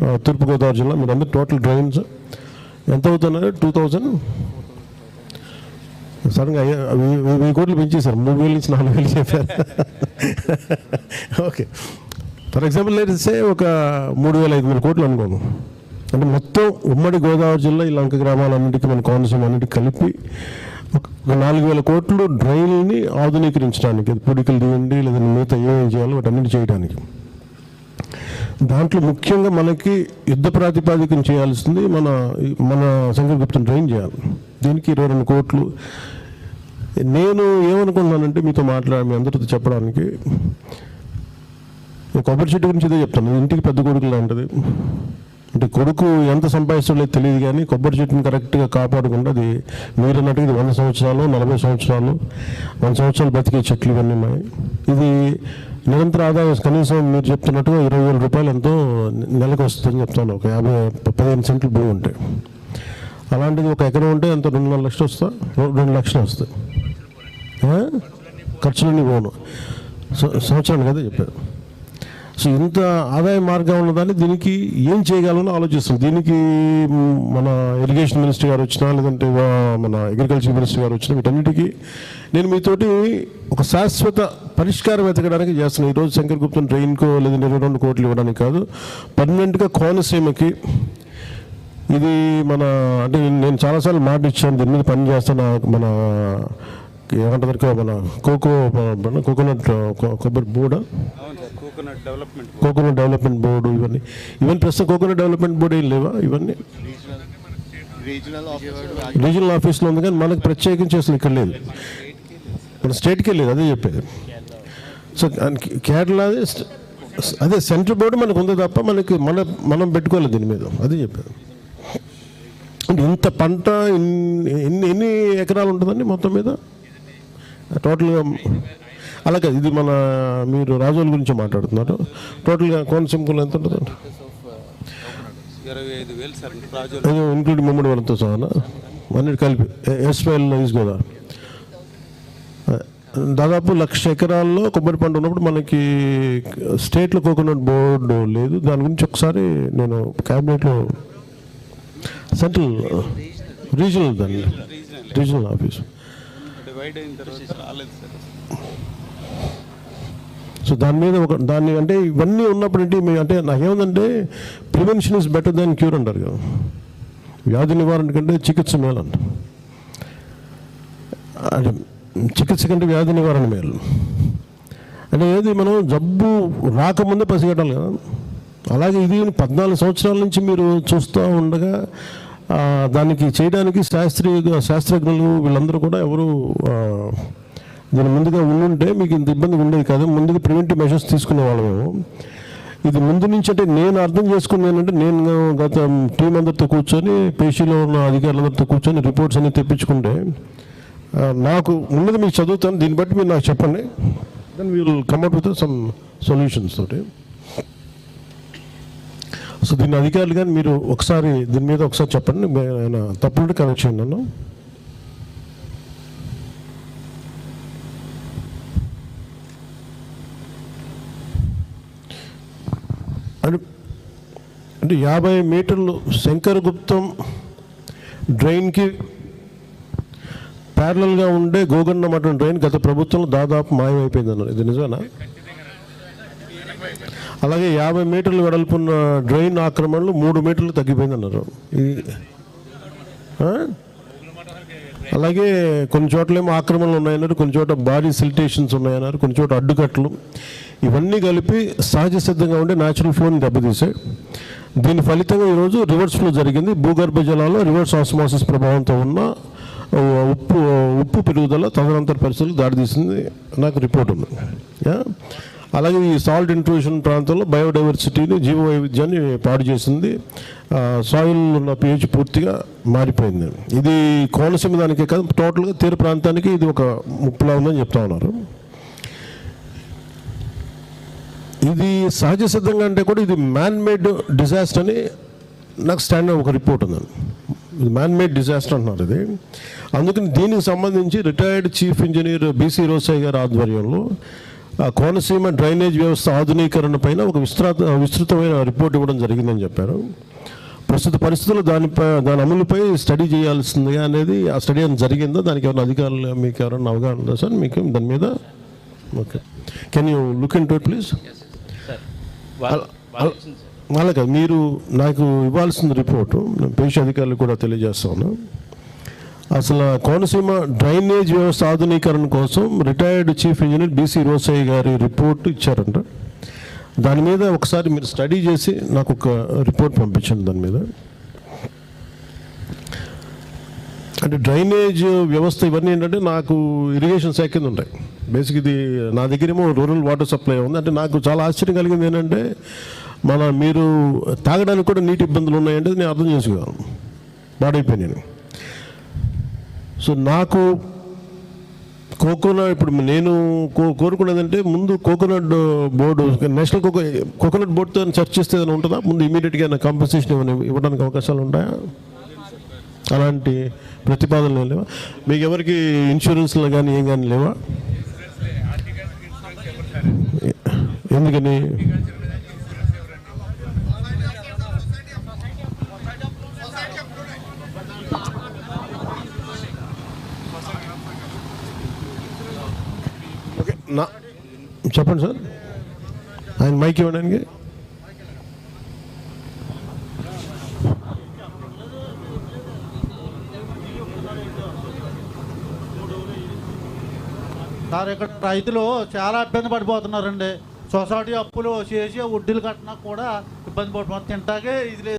తూర్పుగోదావరి జిల్లా మీరు అందరు టోటల్ డ్రైన్స్ ఎంత అవుతున్నారు టూ థౌజండ్? సడన్గా అయ్యా వెయ్యి- కోట్లు పెంచేశారు. మూడు వేల నుంచి నాలుగు వేలు చెప్పారు. ఓకే. ఫర్ ఎగ్జాంపుల్ లేడిస్తే ఒక మూడు వేల ఐదు వేల కోట్లు అనుకోను అంటే మొత్తం ఉమ్మడి గోదావరి జిల్లా ఈ లంక గ్రామాలన్నింటికి మన కోనసీమ అన్నింటికి కలిపి ఒక నాలుగు వేల కోట్లు డ్రైన్ని ఆధునీకరించడానికి పుడికలు పొడికలు తీయండి లేదా మిగతా ఏమేమి చేయాలో వాటన్నిటి చేయడానికి. దాంట్లో ముఖ్యంగా మనకి యుద్ధ ప్రాతిపాదికన చేయాల్సింది మన మన శంకరగుప్తం ట్రైన్ చేయాలి. దీనికి ఇరవై రెండు కోట్లు. నేను ఏమనుకుంటున్నానంటే మీతో మాట్లాడి మీ అందరితో చెప్పడానికి ఒక కొబ్బరి చెట్టు గురించి ఇదే చెప్తాను. ఇంటికి పెద్ద కొడుకు లాంటిది. అంటే కొడుకు ఎంత సంపాదిస్తాడో తెలియదు కానీ కొబ్బరి చెట్టుని కరెక్ట్గా కాపాడకుండా అది మీరు అన్నట్టుగా ఇది వంద సంవత్సరాలు నలభై సంవత్సరాలు వంద సంవత్సరాలు బతికే చెట్లు ఇవన్నీ ఉన్నాయి. ఇది నిరంతర ఆదాయం కనీసం మీరు చెప్తున్నట్టుగా ఇరవై వేల రూపాయలు ఎంతో నెలకు వస్తుందని చెప్తాను. ఒక యాభై పదిహేను సెంట్లు భూమి ఉంటాయి అలాంటిది ఒక ఎకరం ఉంటే ఎంత రెండున్నర లక్షలు వస్తా రెండు లక్షలు వస్తాయి ఖర్చులన్నీ పోను. స- సంవత్సరానికి కదా చెప్పారు. సో ఇంత ఆదాయ మార్గం ఉన్నదాన్ని దీనికి ఏం చేయగలనో ఆలోచిస్తుంది? దీనికి మన ఇరిగేషన్ మినిస్టర్ గారు వచ్చినా లేదంటే మన అగ్రికల్చర్ మినిస్టర్ గారు వచ్చినా వీటన్నిటికీ నేను మీతోటి ఒక శాశ్వత పరిష్కారం వెతకడానికి చేస్తున్నాను ఈరోజు శంకర్ గుప్తం ట్రైన్కో లేదంటే ఇరవై రెండు కోట్లు ఇవ్వడానికి కాదు పర్మనెంట్గా కోనసీమకి ఇది మన అంటే నేను- నేను చాలాసార్లు మాట ఇచ్చాను దీని మీద పని చేస్తాను మన ఏమంటారు మన కోకో కోకోనట్ కొ- కొబ్బరి board? Coconut development coconut development board ఇవన్నీ. ఇవన్నీ ప్రస్తుతం కోకోనట్ డెవలప్మెంట్ బోర్డు ఏం లేవా ఇవన్నీ? రీజనల్ ఆఫీస్లో ఉంది కానీ మనకు ప్రత్యేకించి అసలు ఇక్కడ లేదు. మన స్టేట్కి లేదు అదే చెప్పేది. సో కేరళ అదే సెంట్రల్ బోర్డు మనకు ఉంది తప్ప మనకి మన మనం పెట్టుకోలేదు దీని మీద. అదే చెప్పేది. అంటే ఇంత పంట ఎన్ని ఎన్ని ఎకరాలు ఉంటుందండి మొత్తం మీద? టోటల్గా అలాగే ఇది మన మీరు రాజోల గురించి మాట్లాడుతున్నారు. టోటల్గా కోనసీమకులు ఎంత ఉంటుందండి ఇంక్లూడింగ్ ముమ్మడి వాళ్ళతో సహా అన్నిటి కలిపి. ఎస్వైఎల్ ఈజ్ కదా? దాదాపు లక్ష ఎకరాల్లో కొబ్బరి పంట ఉన్నప్పుడు మనకి స్టేట్లో కోకోనట్ బోర్డు లేదు. దాని గురించి ఒకసారి నేను క్యాబినెట్లో సెంట్రల్ రీజనల్ దాన్ని. రీజనల్ ఆఫీస్ అయిన తర్వాత రాలేదు సార్. సో దాని మీద ఒక దాన్ని అంటే ఇవన్నీ ఉన్నప్పుడు ఏంటి మీ అంటే నాకేముందంటే prevention is better than cure అంటారు కదా. వ్యాధి నివారణ కంటే చికిత్స మేలు అంట చికిత్స కంటే వ్యాధి నివారణ మేలు. అంటే ఏది మనం జబ్బు రాకముందే పసిగట్టాలి కదా. అలాగే ఇది పద్నాలుగు సంవత్సరాల నుంచి మీరు చూస్తూ ఉండగా దానికి చేయడానికి శాస్త్రీయ శాస్త్రజ్ఞులు వీళ్ళందరూ కూడా ఎవరు దీని ముందుగా ఉండుంటే మీకు ఇంత ఇబ్బంది ఉండేది కాదు. ముందుగా ప్రివెంటివ్ మెషర్స్ తీసుకునే వాళ్ళము. ఇది ముందు నుంచి అంటే నేను అర్థం చేసుకున్నానంటే నేను గత టీం అందరితో కూర్చొని పేషీలో ఉన్న అధికారులందరితో కూర్చొని రిపోర్ట్స్ అన్ని తెప్పించుకుంటే నాకు ఉన్నది మీకు చదువుతాను. దీన్ని బట్టి మీరు నాకు చెప్పండి. Then we'll come up with some solutions తోటి. సో దీని అధికారులు కానీ మీరు ఒకసారి దీని మీద ఒకసారి చెప్పండి. ఆయన తప్పుడు కరెక్ట్ చేయండి నన్ను అంటే యాభై మీటర్లు శంకరగుప్తం డ్రైన్కి ప్యారలల్గా ఉండే గోగన్న మఠం డ్రైన్ గత ప్రభుత్వంలో దాదాపు మాయమైపోయింది అన్నారు ఇది నిజమేనా? అలాగే యాభై మీటర్లు వెడల్పున్న డ్రైన్ ఆక్రమణలు మూడు మీటర్లు తగ్గిపోయింది అన్నారు ఇది అలాగే కొన్ని చోట్లేమో ఆక్రమణలు ఉన్నాయన్నారు కొన్ని చోట భారీ సిల్టేషన్స్ ఉన్నాయన్నారు కొన్ని చోట అడ్డుకట్లు ఇవన్నీ కలిపి సహజ సిద్ధంగా ఉండే న్యాచురల్ ఫ్లోని దెబ్బతీసాయి దీని ఫలితంగా ఈరోజు రివర్స్ ఫ్లో జరిగింది. భూగర్భ జలాల్లో రివర్స్ ఆస్మాసిస్ ప్రభావంతో ఉన్న ఉప్పు ఉప్పు పెరుగుదల తదనంతర పరిస్థితులు దారితీసింది. నాకు రిపోర్ట్ ఉంది. అలాగే ఈ సాల్ట్ ఇంట్రూషన్ ప్రాంతంలో బయోడైవర్సిటీని జీవ వైవిధ్యాన్ని పాడు చేసింది సాయిల్ ఉన్న పిహెచ్ పూర్తిగా మారిపోయింది. ఇది కోనసీమ దానికే కాదు టోటల్గా తీర ప్రాంతానికి ఇది ఒక ముప్పులా ఉందని చెప్తా ఉన్నారు. ఇది సహజ సిద్ధంగా అంటే కూడా ఇది మ్యాన్ మేడ్ డిజాస్టర్ అని నాకు స్టాండ్ ఒక రిపోర్ట్ ఉందండి ఇది మ్యాన్ మేడ్ డిజాస్టర్ అంటున్నారు ఇది. అందుకని దీనికి సంబంధించి retired chief engineer B C గారి ఆధ్వర్యంలో కోనసీమ డ్రైనేజ్ వ్యవస్థ ఆధునీకరణ పైన ఒక విస్తృత విస్తృతమైన రిపోర్ట్ ఇవ్వడం జరిగిందని చెప్పారు. ప్రస్తుత పరిస్థితుల్లో దానిపై దాని అమలుపై స్టడీ చేయాల్సింది అనేది ఆ స్టడీ అని జరిగిందా? దానికి ఏమైనా అధికారులు మీకు ఎవరైనా అవగాహన ఉందా సార్? మీకు దాని మీద? Okay. Can you look into it please అలాగే మీరు నాకు ఇవ్వాల్సిన రిపోర్టు నేను పేషి అధికారులు కూడా తెలియజేస్తాను. అసలు కోనసీమ డ్రైనేజ్ వ్యవస్థ ఆధునీకరణ కోసం retired chief engineer B C గారి రిపోర్ట్ ఇచ్చారంట. దాని మీద ఒకసారి మీరు స్టడీ చేసి నాకు ఒక రిపోర్ట్ పంపించండి దాని మీద. అంటే డ్రైనేజ్ వ్యవస్థ ఇవన్నీ ఏంటంటే నాకు ఇరిగేషన్ శాఖ కింద ఉంటాయి. బేసిక్ ఇది నా దగ్గరేమో రూరల్ వాటర్ సప్లై ఉంది. అంటే నాకు చాలా ఆశ్చర్యం కలిగింది ఏంటంటే మన మీరు తాగడానికి కూడా నీటి ఇబ్బందులు ఉన్నాయంటే నేను అర్థం చేసుకోగలను. పాడైపోయినాను సో నాకు కోకోనట్ ఇప్పుడు నేను కో కోరుకున్నదంటే ముందు coconut board national coco coconut బోర్డుతో చర్చిస్తే ఏదైనా ఉంటుందా? ముందు ఇమీడియట్గా ఏమైనా కాంపెన్సేషన్ ఏమైనా ఇవ్వడానికి అవకాశాలు ఉంటాయా? అలాంటి ప్రతిపాదనలు లేవా? మీకు ఎవరికి ఇన్సూరెన్స్లు కానీ ఏం కానీ లేవా? ఎందుకని ఓకే నా చెప్పండి సార్. ఆయన మైక్ ఇవ్వడానికి. సార్ ఇక్కడ రైతులు చాలా ఇబ్బంది పడిపోతున్నారండి. సొసైటీ అప్పులు చేసి వడ్డీలు కట్టినా కూడా ఇబ్బంది పడిపోతున్నారు. తింటాకే ఇది లేదు.